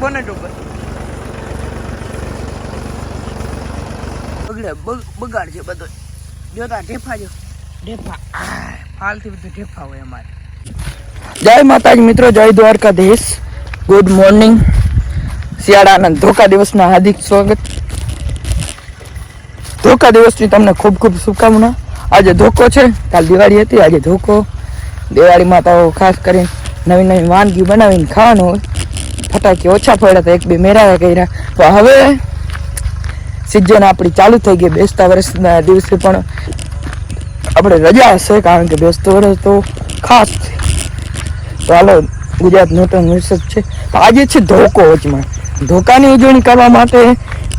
Bonnet ઉપર બગડે બગાડ છે બધો. જોતા ઢેફા જો. ઢેફા. ફાલથી બધું ઢેફા હોય અમારે. જય માતાજી મિત્રો જય દ્વારકાધીશ. ગુડ મોર્નિંગ શિયાળાના ધોકા દિવસના હાર્દિક સ્વાગત. ધોકા દિવસની તમને ખૂબ ખૂબ શુભકામના. આજે ધોકો છે. કાલ દિવાળી હતી આજે ધોકો. દિવાળીમાં તો ખાસ કરીને નવી નવી વાનગી બનાવીને ખાવાનું હોય. ફટાકે ઓછા ફોડ્યા તો એક બે મેરા કર્યા. તો હવે સિઝન આપણી ચાલુ થઈ ગઈ. બેસતા વર્ષના દિવસે પણ આપણે રજા હશે કારણ કે બેસતો વર્ષ તો ખાસ છે. તો હાલો, ગુજરાત નૂતન વર્ષ છે. આજે છે ધોકો વચમાં. ધોકાની ઉજવણી કરવા માટે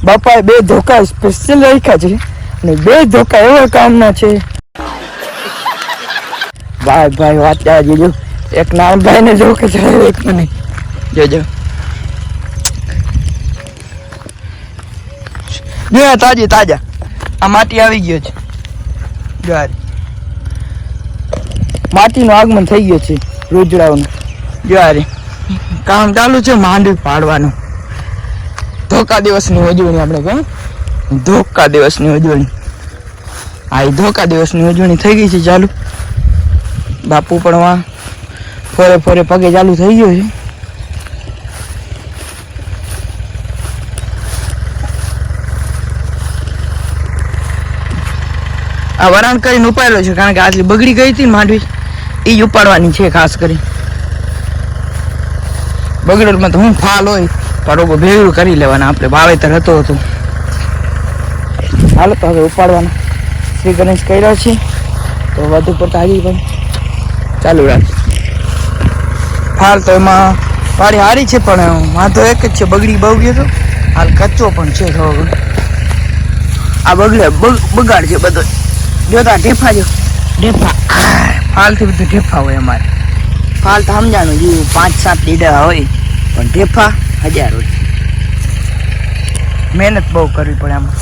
બાપાએ બે ધોકા સ્પેશિયલ રાખ્યા છે. અને બે ધોકા એવા કામના છે. ભાઈ ભાઈ, વાત જોજો એક નાનભાઈને ધોકે ચડાવ્યો એક મને. જોજો જો તાજી, તાજા. આ માટી આવી ગયો છે. જો માટીનું આગમન થઈ ગયું છે રોજડાઓનું જ્યારે કામ ચાલુ છે માંડવી પાડવાનું. ધોકા દિવસની ઉજવણી આપણે કહે. ધોકા દિવસની ઉજવણી. એ ધોકા દિવસની ઉજવણી થઈ ગઈ છે ચાલુ. બાપુ પણ ફોરે ફોરે પગે ચાલુ થઈ ગયું છે. આ વરાણ કરીને ઉપાડેલો છે કારણ કે આટલી બગડી ગઈ હતી માંડવી એ જ ઉપાડવાની છે ખાસ કરી. બગડેલમાં તો હું ફાલ હોય તો રોગો ભેગું કરી લેવાના. આપણે વાવેતર હતો હતો. હાલો તો હવે ઉપાડવાના. શ્રી ગણેશ કર્યા છે. તો વધુ પડતા હાજી પણ ચાલુ રાખ. ફાલ તો એમાં પાડી હારી છે, પણ વાંધો એક જ છે. બગડી બહુ ગયો હતો હાલ કચ્ચો પણ છે થોડો આ બગડે બગાડ છે બધો. જોતા ઢેફા જો. ઢેફા. ફાલથી બધું ઢેફા હોય અમારે. ફાલ તો સમજાણું જીવું પાંચ સાત લીડા હોય પણ ઢેફા હજાર હોય. મહેનત બહુ કરવી પડે આમાં.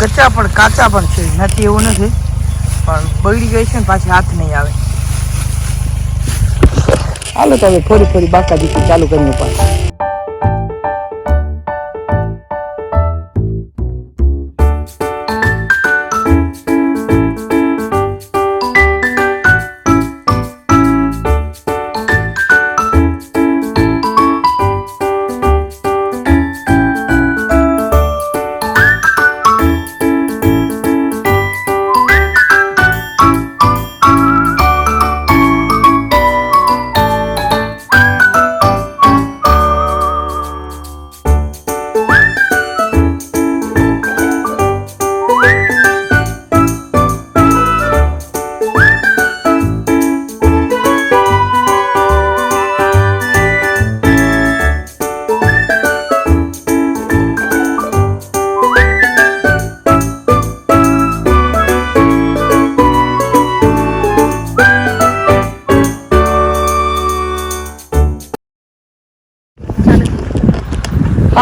કચ્ચા પણ કાચા પણ છે નથી એવું નથી પણ બગડી ગઈ છે ને પાછી હાથ નહીં આવે. હાલો તો હવે થોડી થોડી બાકા દીકરી ચાલુ કરીને પાછું.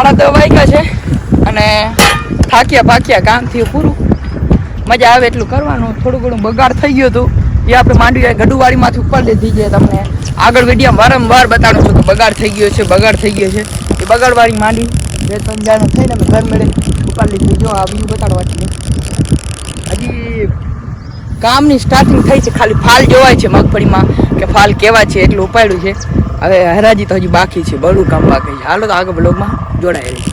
સાડા દસ વાગ્યા છે અને થાક્યા પાક્યા કામ થયું પૂરું. મજા આવે એટલું કરવાનું. થોડું ઘણું બગાડ થઈ ગયું હતું. એ આપણે માંડવી ગઢુવાળીમાંથી ઉપર લીધી છે. તમને આગળ વિડીયા વારંવાર બતાડું છું કે બગાડ થઈ ગયો છે, બગાડ થઈ ગયો છે. એ બગાડવાળી માંડવી બે ત્રણ જાણ થઈને અમે ઘર મેળે ઉપર લીધી. જો આ બીજું બતાડવા હજી કામની સ્ટાર્ટિંગ થઈ છે. ખાલી ફાલ જોવાય છે મગફળીમાં કે ફાલ કેવા છે, એટલું ઉપાડ્યું છે. હવે હરાજી તો હજી બાકી છે બળું કામ બાકી છે. હાલો તો આગળ બ્લોગમાં જોડાયેલી.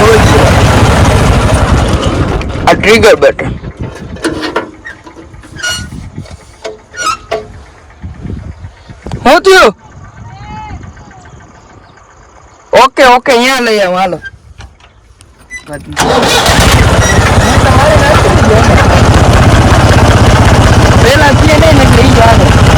હોય છે આ ટ્રિગર બેટર હું થયું ઓકે ઓકે અહીંયા લઈ આવ હાલો. પેલા છીએ નહીં લઈ જાવ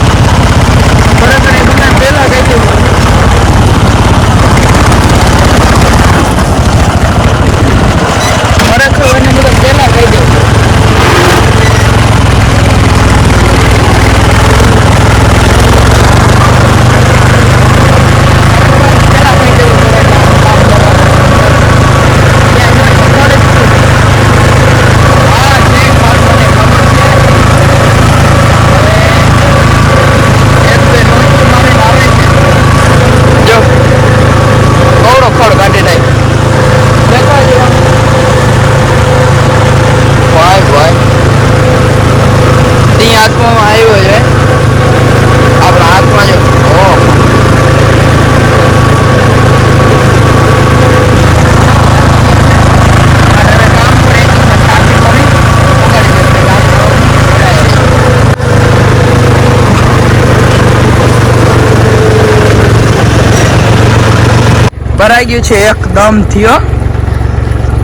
ભરાઈ ગયું છે એકદમ થયો.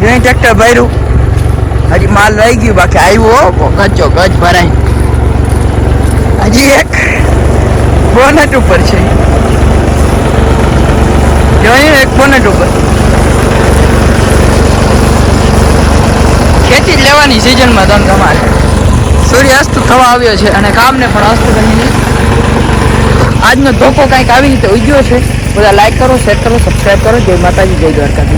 જોઈ ટ્રેક્ટર ભર્યું હજી માલ રહી ગયું બાકી આવ્યો ગચો ગચ ભરાય. હજી એક બોનટ ઉપર છે. જોયું એક બોનટ ઉપર. ખેતી જ લેવાની સિઝનમાં તમે તમારે. સૂર્યાસ્ત થવા આવ્યો છે અને કામને પણ અસ્ત કરીને આજનો ધોકો કંઈક આવી રીતે ઉગ્યો છે. બધા લાઈક કરો શેર કરો સબસ્ક્રાઈબ કરો. જય માતાજી જય દ્વારકાધીશ.